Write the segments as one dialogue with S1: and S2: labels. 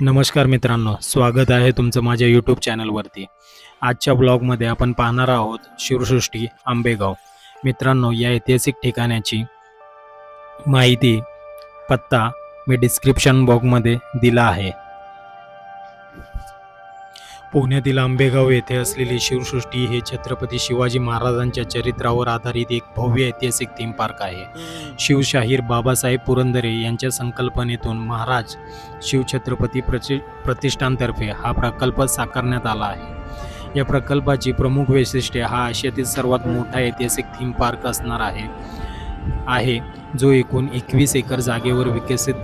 S1: नमस्कार मित्रांनो स्वागत आहे तुमचं माझ्या यूट्यूब चॅनलवरती. आजच्या ब्लॉगमध्ये आपण पाहणार आहोत शिवसृष्टी आंबेगाव. मित्रांनो या ऐतिहासिक ठिकाणाची माहिती पत्ता मी डिस्क्रिप्शन बॉक्समध्ये दिला आहे. पुण्यातील आंबेगाव येथे असलेली शिवसृष्टी हे छत्रपती शिवाजी महाराजांच्या चरित्रावर आधारित एक भव्य ऐतिहासिक थीम पार्क आहे. शिवशाहीर बाबासाहेब पुरंदरे यांच्या संकल्पनेतून महाराज शिवछत्रपती प्रचि प्रतिष्ठानतर्फे हा प्रकल्प साकारण्यात आला आहे. या प्रकल्पाची प्रमुख वैशिष्ट्ये हा आशियातील सर्वात मोठा ऐतिहासिक थीम पार्क असणार आहे आहे जो एकूण एकवीस एकर जागेवर विकसित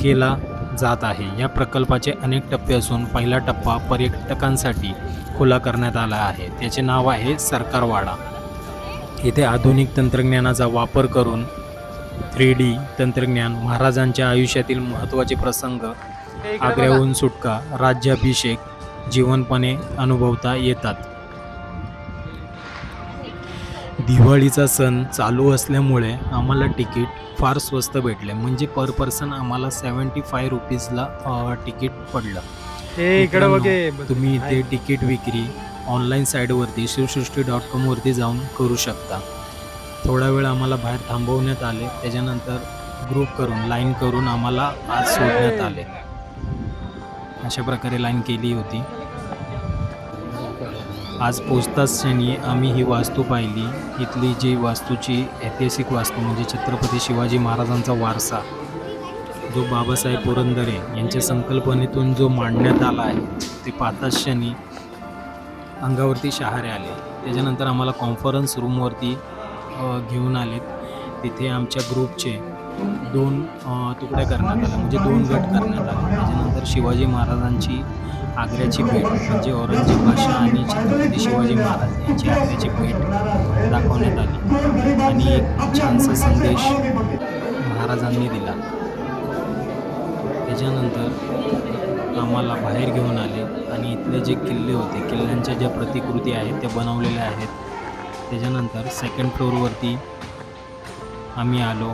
S1: केला जात आहे. या प्रकल्पाचे अनेक टप्पे असून पहिला टप्पा पर्यटकांसाठी खुला करण्यात आला आहे. त्याचे नाव आहे सरकारवाडा. येथे आधुनिक तंत्रज्ञानाचा वापर करून थ्री डी तंत्रज्ञान महाराजांच्या आयुष्यातील महत्त्वाचे प्रसंग आग्र्याहून सुटका राज्याभिषेक जीवनपणे अनुभवता येतात. दिवाळीचा सण चालू असल्यामुळे आम्हाला तिकीट फार स्वस्त भेटले. म्हणजे पर पर्सन आम्हाला सेवन्टी फाय रुपीजला तिकीट पडलं.
S2: हे इकडे बघे.
S1: तुम्ही इथे तिकीट विक्री ऑनलाईन साईटवरती शिवसृष्टी डॉट कॉमवरती जाऊन करू शकता. थोडा वेळ आम्हाला बाहेर थांबवण्यात आले. त्याच्यानंतर ग्रुप करून लाईन करून आम्हाला आज सोडण्यात आले. अशा प्रकारे लाईन केली होती. आज पोचताच क्षणी आम्ही ही वास्तू पाहिली. इथली जी वास्तूची ऐतिहासिक वास्तू म्हणजे छत्रपती शिवाजी महाराजांचा वारसा जो बाबासाहेब पुरंदरे यांच्या संकल्पनेतून जो मांडण्यात आला आहे ते पाहताच क्षणी अंगावरती शहारे आले. त्याच्यानंतर आम्हाला कॉन्फरन्स रूमवरती घेऊन आलेत तिथे आमच्या ग्रुपचे दोन तुकडे करण्यात आले म्हणजे दोन गट करण्यात आले. त्याच्यानंतर शिवाजी महाराजांची आग्र्याची भेट म्हणजे औरंगजेब भाषा आणि छत्रपती शिवाजी महाराज यांची आग्र्याची भेट दाखवण्यात आली. आणि एक छानसा संदेश महाराजांनी दिला. त्याच्यानंतर आम्हाला बाहेर घेऊन आले आणि इथले जे किल्ले होते किल्ल्यांच्या ज्या प्रतिकृती आहेत त्या बनवलेल्या आहेत. त्याच्यानंतर सेकंड फ्लोअरवरती आम्ही आलो.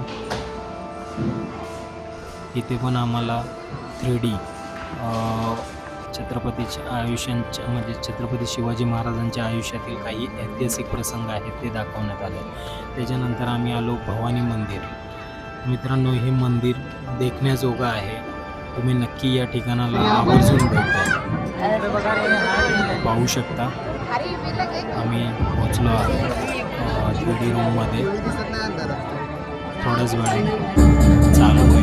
S1: इथे पण आम्हाला थ्री डी छत्रपतीच्या आयुष्यांच्या म्हणजे छत्रपती शिवाजी महाराजांच्या आयुष्यातील काही ऐतिहासिक प्रसंग आहेत ते दाखवण्यात आले. त्याच्यानंतर आम्ही आलो भवानी मंदिर. मित्रांनो हे मंदिर देखण्याजोगं आहे. तुम्ही नक्की या ठिकाणाला आवर्जून भेट. पाहू शकता. आम्ही पोचलो आहोत थ्री डी रूममध्ये. थोड्याच वेळात चालू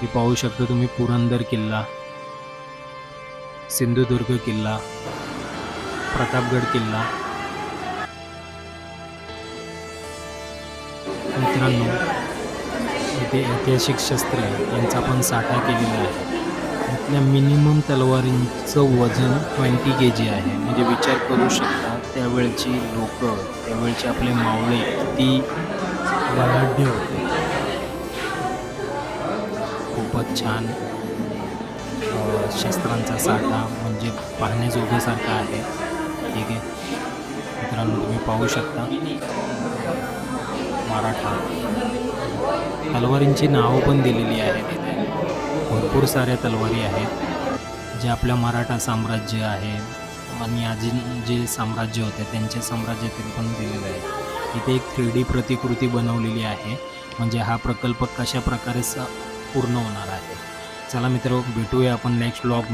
S1: हे पाहू शकता तुम्ही पुरंदर किल्ला सिंधुदुर्ग किल्ला प्रतापगड किल्ला. मित्रांनो इथे ऐतिहासिक शस्त्रे यांचा पण साठा केलेला आहे. इथल्या मिनिमम तलवारींचं वजन ट्वेंटी के जी आहे. म्हणजे विचार करू शकता त्यावेळची लोक त्यावेळचे आपले मावळे किती बलाढ्य होते. खूपच छान शस्त्रांचा साठा म्हणजे पाहण्याजोग्यासारखा आहे. ठीक आहे? मित्रांनो तुम्ही पाहू शकता. मराठा. तलवारींची नावं पण दिलेली आहेत. भरपूर साऱ्या तलवारी आहेत. जे आपल्या मराठा साम्राज्य आहे आणि आजी जे साम्राज्य होते त्यांच्या साम्राज्यातील पण दिलेलं आहे. इथे एक थ्री डी प्रतिकृती बनवलेली आहे. म्हणजे हा प्रकल्प कशा प्रकारे स पूर्ण होणार आहे. चला मित्र भेटूया आपण नेक्स्ट ब्लॉग